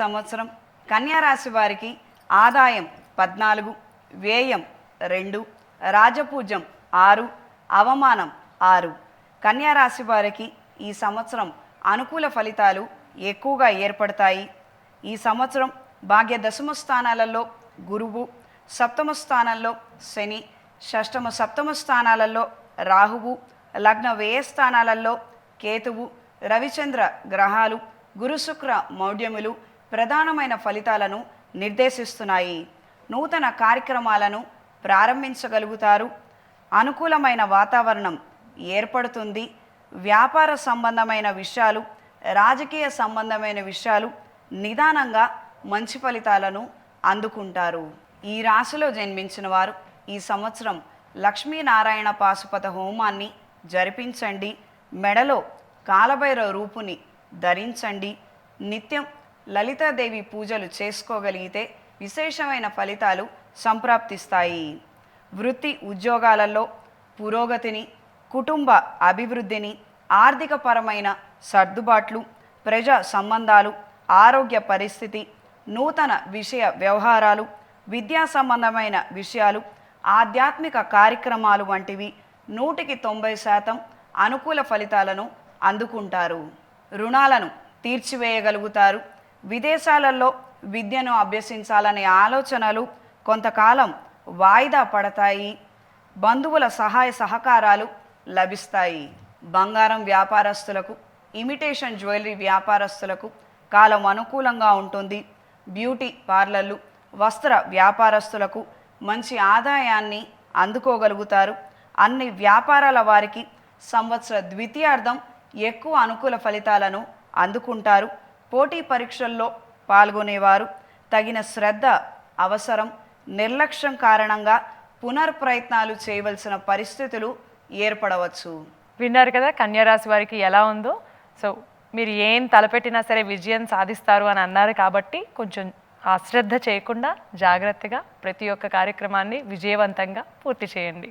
సంవత్సరం. కన్యారాశి వారికి ఆదాయం పద్నాలుగు వ్యయం రెండు రాజపూజ్యం ఆరు అవమానం ఆరు. కన్యారాశి వారికి ఈ సంవత్సరం అనుకూల ఫలితాలు ఎక్కువగా ఏర్పడతాయి. ఈ సంవత్సరం భాగ్య దశమ స్థానాలలో గురువు సప్తమ స్థానంలో శని షష్టమ సప్తమ స్థానాలలో రాహువు లగ్న వ్యయ స్థానాలలో కేతువు రవిచంద్ర గ్రహాలు గురుశుక్ర మౌఢ్యములు ప్రధానమైన ఫలితాలను నిర్దేశిస్తున్నాయి. నూతన కార్యక్రమాలను ప్రారంభించగలుగుతారు. అనుకూలమైన వాతావరణం ఏర్పడుతుంది. వ్యాపార సంబంధమైన విషయాలు రాజకీయ సంబంధమైన విషయాలు నిదానంగా మంచి ఫలితాలను అందుకుంటారు. ఈ రాశిలో జన్మించిన వారు ఈ సంవత్సరం లక్ష్మీనారాయణ పాశుపత హోమాన్ని జరిపించండి. మెడలో కాలభైరవ రూపుని ధరించండి. నిత్యం లలితాదేవి పూజలు చేసుకోగలిగితే విశేషమైన ఫలితాలు సంప్రాప్తిస్తాయి. వృత్తి ఉద్యోగాలలో పురోగతిని కుటుంబ అభివృద్ధిని ఆర్థికపరమైన సర్దుబాట్లు ప్రజా సంబంధాలు ఆరోగ్య పరిస్థితి నూతన విషయ వ్యవహారాలు విద్యా సంబంధమైన విషయాలు ఆధ్యాత్మిక కార్యక్రమాలు వంటివి నూటికి తొంభై శాతం అనుకూల ఫలితాలను అందుకుంటారు. రుణాలను తీర్చివేయగలుగుతారు. విదేశాలలో విద్యను అభ్యసించాలనే ఆలోచనలు కొంతకాలం వాయిదా పడతాయి. బంధువుల సహాయ సహకారాలు లభిస్తాయి. బంగారం వ్యాపారస్తులకు ఇమిటేషన్ జ్యువెలరీ వ్యాపారస్తులకు కాలం అనుకూలంగా ఉంటుంది. బ్యూటీ పార్లర్లు వస్త్ర వ్యాపారస్తులకు మంచి ఆదాయాన్ని అందుకోగలుగుతారు. అన్ని వ్యాపారాల వారికి సంవత్సర ద్వితీయార్థం ఎక్కువ అనుకూల ఫలితాలను అందుకుంటారు. పోటీ పరీక్షల్లో పాల్గొనేవారు. తగిన శ్రద్ధ అవసరం నిర్లక్ష్యం కారణంగా పునర్ప్రయత్నాలు చేయవలసిన పరిస్థితులు ఏర్పడవచ్చు. విన్నారు కదా కన్యారాశి వారికి ఎలా ఉందో. సో మీరు ఏం తలపెట్టినా సరే విజయం సాధిస్తారు అని అన్నారు కాబట్టి కొంచెం అశ్రద్ధ చేయకుండా జాగ్రత్తగా ప్రతి ఒక్క కార్యక్రమాన్ని విజయవంతంగా పూర్తి చేయండి.